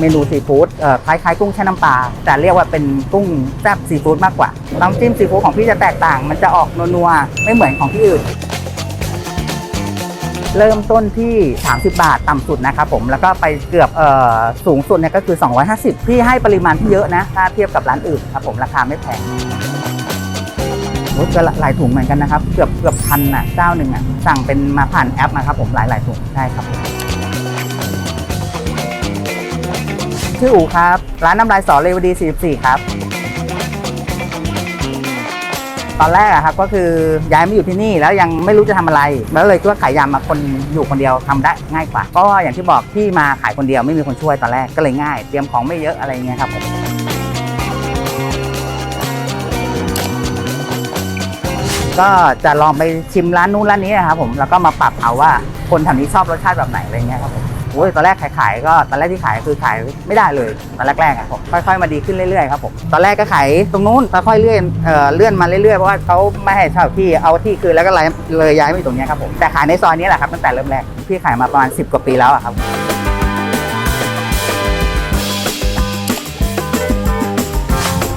เมนูซีฟู้ดคล้ายๆ กุ้งแช่น้ำปลาแต่เรียกว่าเป็นกุ้งแซ่บซีฟู้ดมากกว่าน้ำจิ้มซีฟู้ดของพี่จะแตกต่าง มันจะออกนัวๆไม่เหมือนของที่อื่น เริ่มต้นที่ 30 บาทต่ำสุดนะครับผมแล้วก็ไปเกือบเออสูงสุดเนี่ยก็คือ 250 พี่ให้ปริมาณที่เยอะนะถ้าเทียบกับร้านอื่นครับผมราคาไม่แพงโอ้ก็หลายถุงเหมือนกันนะครับ เกือบเกือบพันอะเจ้าหนึ่งอะสั่งเป็นมาผ่านแอปนะครับผมหลายหลายๆถุงใช่ครับ ชื่ออูครับ ร้านน้ำลายสอเรวดี 44 ครับ ตอนแรกอะครับก็คือย้ายมาอยู่ที่นี่แล้วยังไม่รู้จะทำอะไร แล้วเลยคิดว่าขายยำมาคนอยู่คนเดียวทำได้ง่ายกว่า ก็อย่างที่บอกที่มาขายคนเดียวไม่มีคนช่วยตอนแรกก็เลยง่าย เตรียมของไม่เยอะอะไรเงี้ยครับผม ก็จะลองไปชิมร้านนู้นร้านนี้นะครับผมแล้วก็มาปรับเอาว่าคนแถวนี้ชอบรสชาติแบบไหนอะไรเงี้ยครับผม โอ้ยตอนแรกขายๆก็ตอนแรกที่ขายคือขายไม่ได้เลยตอนแรกๆอะผมค่อยๆมาดีขึ้นเรื่อยๆครับผมตอนแรกก็ขายตรงนู้นค่อยๆเลื่อนเอ่อเลื่อนมาเรื่อยๆเพราะว่าเขาไม่ให้เช่าที่เอาที่คืนแล้วก็เลยเลยย้ายมาอยู่ตรงนี้ครับผมแต่ขายในซอยนี้แหละครับตั้งแต่เริ่มแรกพี่ขายมาประมาณ 10 กว่าปีแล้วอะครับ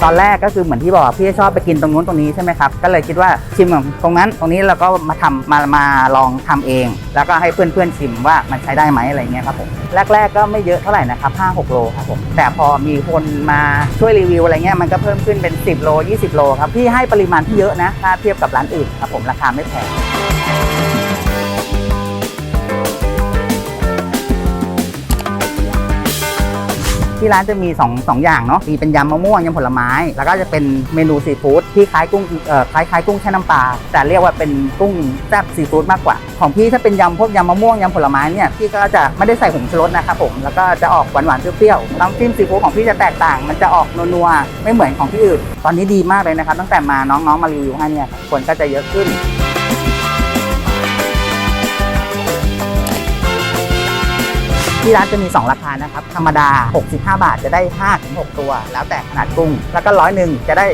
ตอนแรกก็คือเหมือนที่บอกพี่ชอบไปกินตรงนู้นตรงนี้ใช่ไหมครับก็เลยคิดว่าชิมของตรงนั้นตรงนี้เราก็มาทำมามาลองทำเอง แล้วก็ให้เพื่อนๆชิมว่ามันใช้ได้ไหมอะไรเงี้ยครับผมแรก ๆ ก็ไม่เยอะเท่าไหร่นะครับ5 6โลครับผมแต่พอมีคนมาช่วยรีวิวอะไรเงี้ยมันก็เพิ่มขึ้นเป็น 10 โล 20 โลครับพี่ให้ปริมาณที่เยอะนะถ้าเทียบกับร้านอื่นครับผมราคาไม่แพง ที่ร้านจะมี2องสองอย่างเนาะมีเป็นยำมะม่วงยำผลไม้ แล้วก็จะเป็นเมนูซีฟู้ดที่คล้ายกุ้งเอ่อคล้ายคล้ายกุ้งแช่น้ำปลาแต่เรียกว่าเป็นกุ้งแซ่บซีฟู้ดมากกว่า ของพี่ถ้าเป็นยำพวกยำมะม่วงยำผลไม้เนี่ยพี่ก็จะไม่ได้ใส่ผงชูรสนะครับผมแล้วก็จะออกหวานหวานเปรี้ยวๆน้ำจิ้มซีฟู้ดของพี่จะแตกต่าง มันจะออกนัวๆไม่เหมือนของที่อื่น ตอนนี้ดีมากเลยนะครับ ตั้งแต่มาน้องๆมารีวิวให้เนี่ยคนก็จะเยอะขึ้น ที่ร้านจะมี 2 ราคานะครับ ธรรมดา 65 บาทจะได้ 5-6 ตัว แล้วแต่ขนาดกุ้ง แล้วก็ร้อยหนึ่งจะได้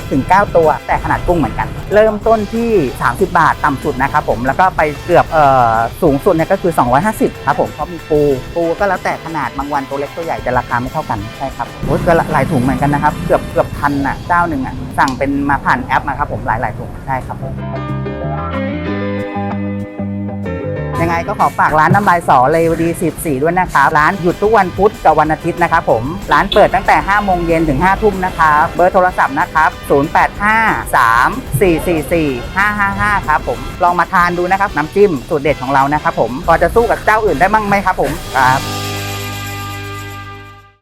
7-9 ตัว แต่ขนาดกุ้งเหมือนกัน เริ่มต้นที่ 30 บาทต่ำสุดนะครับผม แล้วก็ไปเกือบเอ่อสูงสุดเนี่ยก็คือ 250 ครับผมเพราะมีปู ปูก็แล้วแต่ขนาดบางวันตัวเล็กตัวใหญ่จะราคาไม่เท่ากัน ใช่ครับโอ้ยก็หลายถุงเหมือนกันนะครับ เกือบเกือบพันอะเจ้าหนึ่งอะสั่งเป็นมาผ่านแอปนะครับผมหลายหลายถุงใช่ครับผม ยังไงก็ขอฝากร้านน้ำลายสอเลวดี14ด้วยนะครับร้านหยุดทุกวันพุธกับวันอาทิตย์นะครับผมร้านเปิดตั้งแต่5โมงเย็นถึง5ทุ่มนะครับเบอร์โทรศัพท์นะครับ0853444555 ครับผมลองมาทานดูนะครับน้ำจิ้มสูตรเด็ดของเรานะครับผมพอจะสู้กับเจ้าอื่นได้บ้งไหมครับผมครับ